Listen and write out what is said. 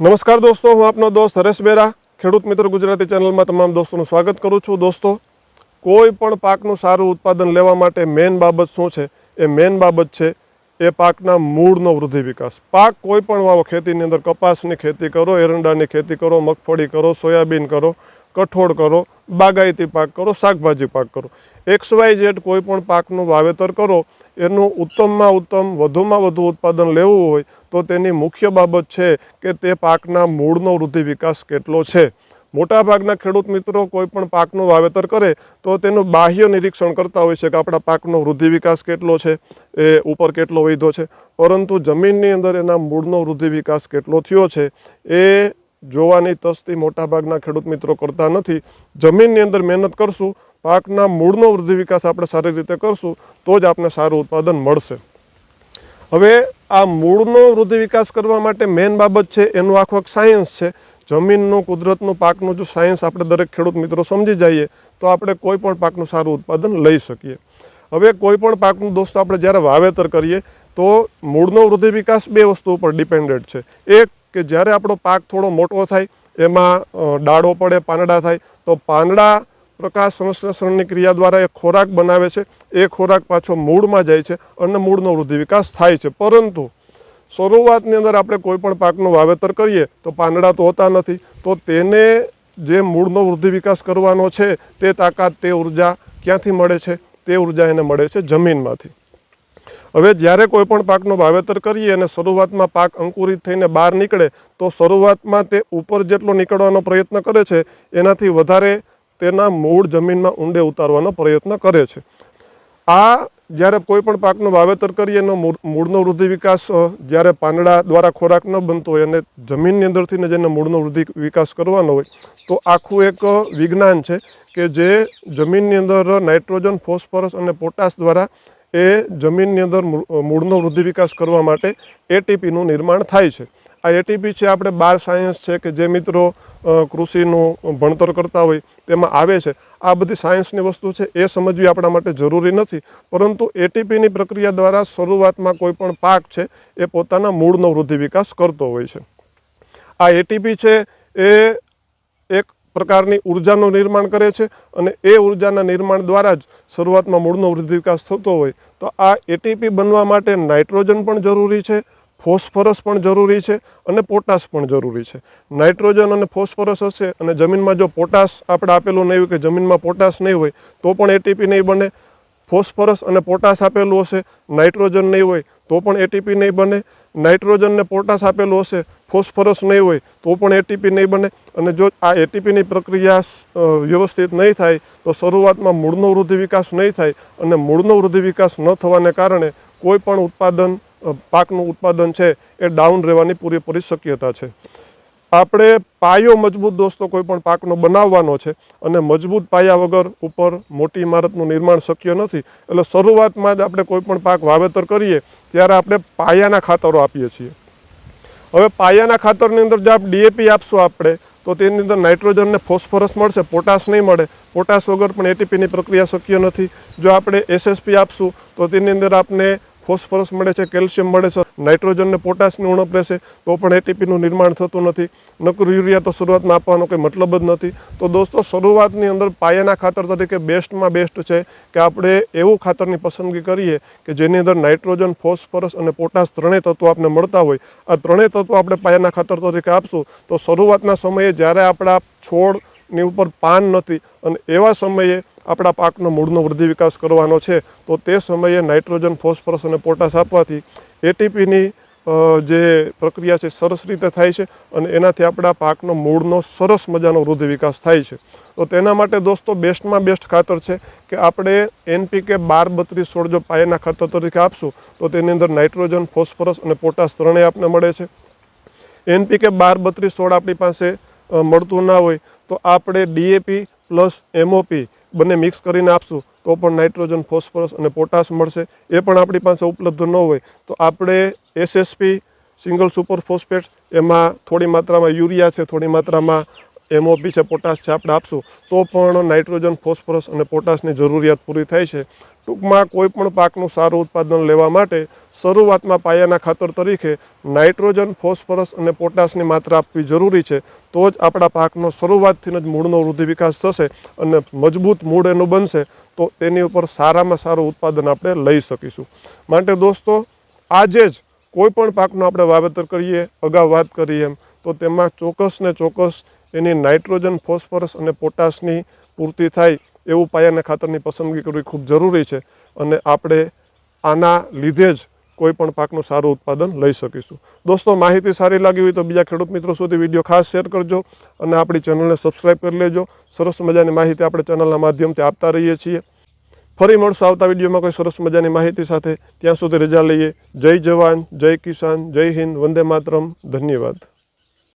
નમસ્કાર દોસ્તો, હું આપનો દોસ્ત હરેશ બેરા, ખેડૂત મિત્ર ગુજરાતી ચેનલમાં તમામ દોસ્તોનું સ્વાગત કરું છું. દોસ્તો, કોઈ પણ પાકનું સારું ઉત્પાદન લેવા માટે મેઇન બાબત શું છે? એ મેન બાબત છે, એ પાકના મૂળનો વૃદ્ધિ વિકાસ. પાક કોઈ પણ વાવો, ખેતીની અંદર કપાસની ખેતી કરો, એરંડાની ખેતી કરો, મગફળી કરો, સોયાબીન કરો કઠોળ કરો, બાગાયતી પાક કરો, શાકભાજી પાક કરો. એક્સ વાય ઝેડ કોઈ પણ પાકનું વાવેતર કરો, એનું ઉત્તમમાં ઉત્તમ, વધુમાં વધુ ઉત્પાદન લેવું હોય તો તેની મુખ્ય બાબત છે કે તે પાકના મૂળનો વૃદ્ધિ વિકાસ કેટલો છે. મોટાભાગના ખેડૂત મિત્રો કોઈ પણ પાકનું વાવેતર કરે તો તેનું બાહ્ય નિરીક્ષણ કરતા હોય છે કે આપણા પાકનો વૃદ્ધિ વિકાસ કેટલો છે, એ ઉપર કેટલો વધ્યો છે. પરંતુ જમીનની અંદર એના મૂળનો વૃદ્ધિ વિકાસ કેટલો થયો છે, એ જોવાની તસ્તી મોટાભાગના ખેડૂત મિત્રો કરતા નથી. જમીનની અંદર મહેનત કરશું, પાકના મૂળનો વૃદ્ધિ વિકાસ આપણે સારી રીતે કરશું, તો જ આપણે સારું ઉત્પાદન મળશે. હવે આ મૂળનો વૃદ્ધિ વિકાસ કરવા માટે મેન બાબત છે, એનું આખું એક સાયન્સ છે. જમીનનું, કુદરતનું, પાકનું જો સાયન્સ આપણે દરેક ખેડૂત મિત્રો સમજી જઈએ, તો આપણે કોઈ પણ પાકનું સારું ઉત્પાદન લઈ શકીએ. હવે કોઈ પણ પાકનું દોસ્તો આપણે જ્યારે વાવેતર કરીએ, તો મૂળનો વૃદ્ધિ વિકાસ બે વસ્તુ ઉપર ડિપેન્ડેડ છે. એક કે જ્યારે આપણો પાક થોડો મોટો થાય, એમાં ડાળો પડે, પાંદડા થાય, તો પાંદડા પ્રકાશ સંશ્લેષણની ક્રિયા દ્વારા એ ખોરાક બનાવે છે. એ ખોરાક પાછો મૂળમાં જાય છે અને મૂળનો વૃદ્ધિ વિકાસ થાય છે. પરંતુ શરૂઆતની અંદર આપણે કોઈપણ પાકનું વાવેતર કરીએ, તો પાંદડા તો હોતા નથી. તો તેને જે મૂળનો વૃદ્ધિ વિકાસ કરવાનો છે, તે તાકાત, તે ઊર્જા ક્યાંથી મળે છે? તે ઊર્જા એને મળે છે જમીનમાંથી. હવે જ્યારે કોઈ પણ પાકનું વાવેતર કરીએ અને શરૂઆતમાં પાક અંકુરિત થઈને બહાર નીકળે, તો શરૂઆતમાં તે ઉપર જેટલો નીકળવાનો પ્રયત્ન કરે છે, એનાથી વધારે તેના મૂળ જમીનમાં ઊંડે ઉતારવાનો પ્રયત્ન કરે છે. આ જ્યારે કોઈ પણ પાકનું વાવેતર કરીએ એનો મૂળ- મૂળનો વૃદ્ધિ વિકાસ જ્યારે પાંદડા દ્વારા ખોરાક ન બનતો હોય અને જમીનની અંદરથી જેને મૂળનો વૃદ્ધિ વિકાસ કરવાનો હોય, તો આખું એક વિજ્ઞાન છે કે જે જમીનની અંદર નાઇટ્રોજન, ફોસ્ફરસ અને પોટાશ દ્વારા એ જમીનની અંદર મૂળ- મૂળનો વૃદ્ધિ વિકાસ કરવા માટે એટીપીનું નિર્માણ થાય છે. આ એટીપી છે, આપણે બાર સાયન્સ છે કે જે મિત્રો કૃષિનું ભણતર કરતા હોય તેમાં આવે છે. આ બધી સાયન્સની વસ્તુ છે, એ સમજવી આપણા માટે જરૂરી નથી. પરંતુ એટીપીની પ્રક્રિયા દ્વારા શરૂઆતમાં કોઈ પણ પાક છે, એ પોતાના મૂળનો વૃદ્ધિ વિકાસ કરતો હોય છે. આ એટીપી છે, એ એક પ્રકારની ઉર્જાનું નિર્માણ કરે છે અને એ ઉર્જાના નિર્માણ દ્વારા જ શરૂઆતમાં મૂળનો વૃદ્ધિ વિકાસ થતો હોય, તો આ એટીપી બનવા માટે નાઇટ્રોજન પણ જરૂરી છે, ફોસ્ફરસ પણ જરૂરી છે અને પોટાશ પણ જરૂરી છે. નાઇટ્રોજન અને ફોસ્ફરસ હશે અને જમીનમાં જો પોટાશ આપણે આપેલું નહીં હોય કે જમીનમાં પોટાશ નહીં હોય, તો પણ એટીપી નહીં બને. ફોસ્ફરસ અને પોટાશ આપેલું હશે, નાઇટ્રોજન નહીં હોય, તો પણ એટીપી નહીં બને. નાઇટ્રોજન ને પોટાશ આપેલું હશે ફોસ્ફરસ નહીં હોય તો પણ એટીપી નહીં બને. અને જો આ એટીપીની પ્રક્રિયા વ્યવસ્થિત નહીં થાય, તો શરૂઆતમાં મૂળનો વૃદ્ધિ વિકાસ નહીં થાય અને મૂળનો વૃદ્ધિ વિકાસ ન થવાને કારણે કોઈ પણ ઉત્પાદન પાકનું ઉત્પાદન છે એ ડાઉન રહેવાની પૂરેપૂરી શક્યતા છે. આપણે પાયો મજબૂત દોસ્તો કોઈ પણ પાકનો બનાવવાનો છે અને મજબૂત પાયા વગર ઉપર મોટી ઇમારતનું નિર્માણ શક્ય નથી, એટલે શરૂઆતમાં જ આપણે કોઈ પણ પાક વાવેતર કરીએ, ત્યારે આપણે પાયાના ખાતરો આપીએ છીએ. હવે પાયાના ખાતરની અંદર જો આપ ડીએપી આપશું આપણે, તો તેની અંદર નાઇટ્રોજન ને ફોસ્ફરસ મળશે, પોટાશ નહીં મળે. પોટાશ વગર પણ એટીપીની પ્રક્રિયા શક્ય નથી. જો આપણે એસએસપી આપશું, તો તેની અંદર આપને ફોસ્ફરસ મળે છે, કેલ્શિયમ મળે છે, નાઇટ્રોજન ને પોટાશની ઉણપ રહેશે, તો પણ એટીપીનું નિર્માણ થતું નથી. નકર યુરિયા તો શરૂઆતમાં આપવાનો કંઈ મતલબ જ નથી. તો દોસ્તો, શરૂઆતની અંદર પાયાના ખાતર તરીકે બેસ્ટમાં બેસ્ટ છે કે આપણે એવું ખાતરની પસંદગી કરીએ કે જેની અંદર નાઇટ્રોજન, ફોસ્ફરસ અને પોટાશ ત્રણેય તત્વો આપણે મળતા હોય. આ ત્રણેય તત્વો આપણે પાયાના ખાતર તરીકે આપશું. તો શરૂઆતના સમયે જ્યારે આપણા છોડની ઉપર પાન નથી. અને એવા સમયે આપણા પાકનો મૂળનો વૃદ્ધિ વિકાસ કરવાનો છે, તો તે સમયે નાઇટ્રોજન, ફોસ્ફરસ અને પોટાશ આપવાથી એટીપીની જે પ્રક્રિયા છે, સરસ રીતે થાય છે અને એનાથી આપણા પાકનો મૂળનો સરસ મજાનો વૃદ્ધિ વિકાસ થાય છે. તો તેના માટે દોસ્તો બેસ્ટમાં બેસ્ટ ખાતર છે કે આપણે એનપીકે બાર બત્રીસ સોળ જો પાયાના ખાતર તરીકે આપશું, તો તેની અંદર નાઇટ્રોજન, ફોસ્ફરસ અને પોટાશ ત્રણેય આપને મળે છે. એનપીકે બાર બત્રીસ સોળ આપણી પાસે મળતું ના હોય તો આપણે ડીએપી પ્લસ એમઓપી બંને મિક્સ કરીને આપશું, તો પણ નાઇટ્રોજન, ફોસ્ફરસ અને પોટાશ મળશે. એ પણ આપણી પાસે ઉપલબ્ધ ન હોય. તો આપણે એસએસપી સિંગલ સુપર ફોસ્ફેટ, એમાં થોડી માત્રામાં યુરિયા છે, થોડી માત્રામાં એમઓપી છે પોટાશ છે, આપણે આપશું. તો પણ નાઇટ્રોજન ફોસ્ફરસ અને પોટાશની જરૂરિયાત પૂરી થાય છે. ટૂંકમાં કોઈ પણ પાકનું સારું ઉત્પાદન લેવા માટે શરૂઆતમાં પાયાના ખાતર તરીકે નાઇટ્રોજન ફોસ્ફરસ અને પોટાશની માત્રા આપવી જરૂરી છે. તો જ આપણા પાકનો શરૂઆતથી જ મૂળનો વૃદ્ધિ વિકાસ થશે અને મજબૂત મૂળ એનું બનશે. તો તેની ઉપર સારામાં સારું ઉત્પાદન આપણે લઈ શકીશું. માટે દોસ્તો, આજે જ કોઈ પણ પાકનું આપણે વાવેતર કરીએ, અગાઉ વાત કરીએ એમ, તો તેમાં ચોક્કસ ને ચોક્કસ એની નાઇટ્રોજન, ફોસ્ફરસ અને પોટાશની પૂર્તિ થાય એવું પાયાના ખાતરની પસંદગી કરવી ખૂબ જરૂરી છે અને આપણે આના લીધે જ કોઈ પણ પાકનું સારું ઉત્પાદન લઈ શકીશું. દોસ્તો, માહિતી સારી લાગી હોય તો બીજા ખેડૂત મિત્રો સુધી વીડિયો ખાસ શેર કરજો અને આપણી ચેનલને સબસ્ક્રાઈબ કરી લેજો. સરસ મજાની માહિતી આપણે ચેનલના માધ્યમથી આપતા રહીએ છીએ. ફરી મળશું આવતા વિડીયોમાં કોઈ સરસ મજાની માહિતી સાથે. ત્યાં સુધી રજા લઈએ. જય જવાન, જય કિસાન, જય હિન્દ, વંદે માતરમ. ધન્યવાદ.